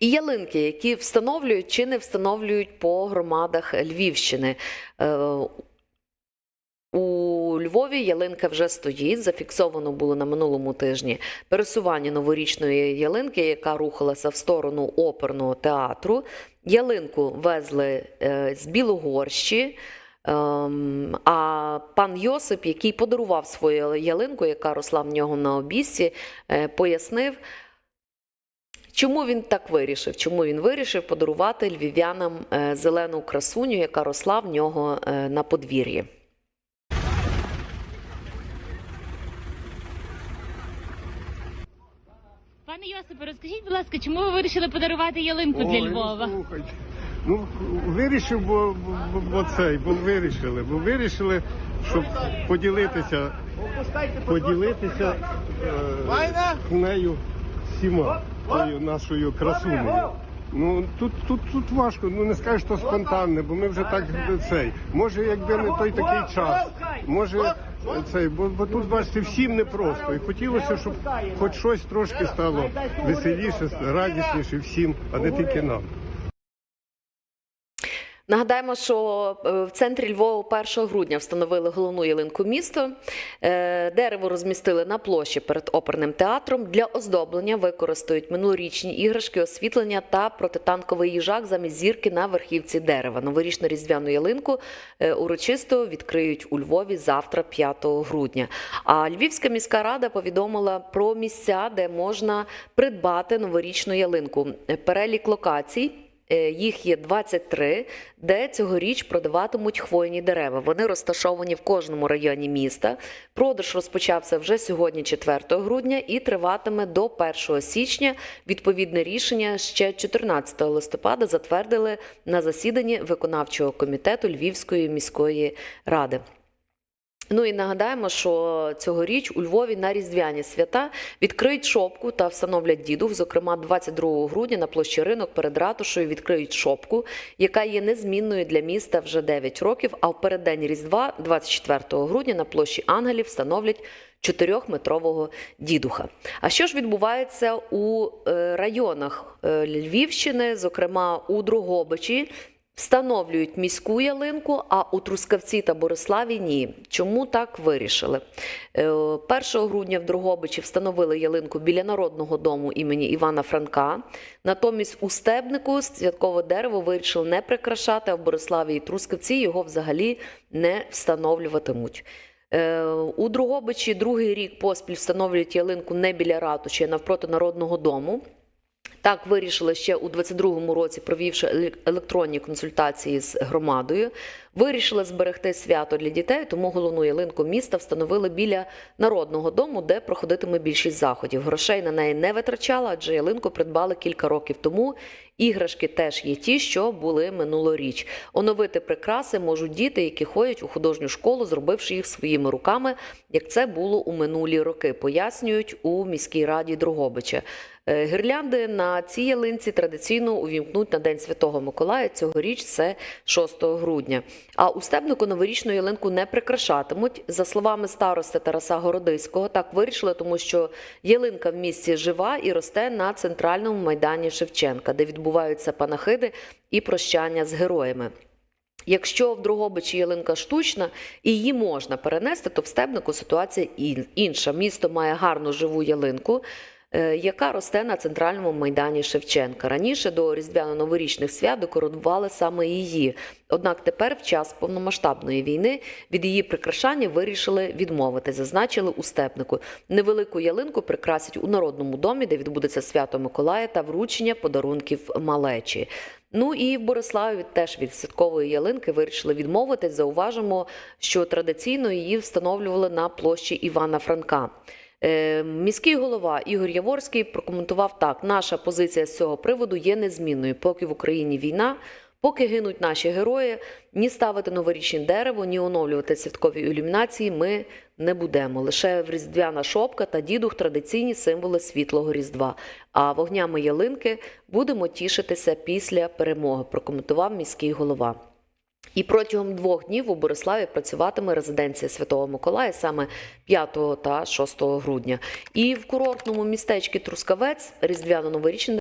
І ялинки, які встановлюють чи не встановлюють по громадах Львівщини. Е, У Львові ялинка вже стоїть. Зафіксовано було на минулому тижні пересування новорічної ялинки, яка рухалася в сторону оперного театру. Ялинку везли е, з Білогорщі. Ем, А пан Йосип, який подарував свою ялинку, яка росла в нього на обіссі, е, пояснив, чому він так вирішив. Чому він вирішив подарувати львів'янам е, зелену красуню, яка росла в нього е, на подвір'ї. Пане Йосипе, розкажіть, будь ласка, чому ви вирішили подарувати ялинку для Ой, ну, Львова? слухайте. Ну, вирішив, бо, бо, бо цей, бо вирішили. Бо вирішили, щоб поділитися, поділитися е, з нею всіма, тою нашою красунею. Ну тут, тут, тут важко, ну не скажеш, що спонтанне, бо ми вже так цей. Може, якби не той такий час, може цей, бо, бо тут бачите, всім непросто. І хотілося, щоб хоч щось трошки стало веселіше, радісніше всім, а не тільки нам. Нагадаємо, що е, в центрі Львова 1 грудня встановили головну ялинку міста. Е, Дерево розмістили на площі перед оперним театром. Для оздоблення використають минулорічні іграшки, освітлення та протитанковий їжак замість зірки на верхівці дерева. Новорічну різдвяну ялинку е, урочисто відкриють у Львові завтра, 5 грудня. А Львівська міська рада повідомила про місця, де можна придбати новорічну ялинку. Перелік локацій. Е, Їх є 23, де цьогоріч продаватимуть хвойні дерева. Вони розташовані в кожному районі міста. Продаж розпочався вже сьогодні, 4 грудня, і триватиме до 1 січня. Відповідне рішення ще 14 листопада затвердили на засіданні виконавчого комітету Львівської міської ради. Ну і нагадаємо, що цьогоріч у Львові на різдвяні свята відкриють шопку та встановлять дідух. Зокрема, 22 грудня на площі ринок перед ратушею відкриють шопку, яка є незмінною для міста вже 9 років. А в переддень Різдва, 24 грудня, на площі Ангелів встановлять. Чотирьохметрового дідуха. А що ж відбувається у е, районах е, Львівщини, зокрема у Дрогобичі, Встановлюють міську ялинку, а у Трускавці та Бориславі ні. Чому так вирішили? Е, 1 грудня в Дрогобичі встановили ялинку біля народного дому імені Івана Франка. Натомість у Стебнику святкове дерево вирішили не прикрашати, а в Бориславі і Трускавці його взагалі не встановлюватимуть. Е, У Дрогобичі другий рік поспіль встановлюють ялинку не біля ратуші, а навпроти народного дому. Так вирішили ще у 22-му році, провівши електронні консультації з громадою. Вирішили зберегти свято для дітей, тому головну ялинку міста встановили біля народного дому, де проходитиме більшість заходів. Грошей на неї не витрачала, адже ялинку придбали кілька років тому. Іграшки теж є ті, що були минулоріч. Оновити прикраси можуть діти, які ходять у художню школу, зробивши їх своїми руками, як це було у минулі роки, пояснюють у міській раді Дрогобича. Е, Гірлянди на цій ялинці традиційно увімкнуть на День Святого Миколая. Цьогоріч це 6 грудня. А у стебнику новорічну ялинку не прикрашатимуть. За словами старости Тараса Городиського, так вирішили, тому що ялинка в місті жива і росте на центральному майдані Шевченка, де відбуваються панахиди і прощання з героями. Якщо в Другобичі ялинка штучна і її можна перенести, то в Стебнику ситуація інша. Місто має гарну живу ялинку, яка росте на центральному майдані Шевченка. Раніше до різдвяно-новорічних свят декорували саме її. Однак тепер, в час повномасштабної війни, від її прикрашання вирішили відмовити. Зазначили у Степнику. Невелику ялинку прикрасять у народному домі, де відбудеться свято Миколая та вручення подарунків малечі. Ну і в Бориславі теж від святкової ялинки вирішили відмовитись. Зауважимо, що традиційно її встановлювали на площі Івана Франка. Е, Міський голова Ігор Яворський прокоментував так: наша позиція з цього приводу є незмінною. Поки в Україні війна, поки гинуть наші герої, ні ставити новорічне дерево, ні оновлювати святкові ілюмінації ми не будемо. Лише в різдвяна шопка та дідух традиційні символи світлого різдва. А вогнями ялинки будемо тішитися після перемоги. Прокоментував міський голова. І протягом двох днів у Бориславі працюватиме резиденція Святого Миколая саме 5 та 6 грудня. І в курортному містечку Трускавець різдвяно-новорічне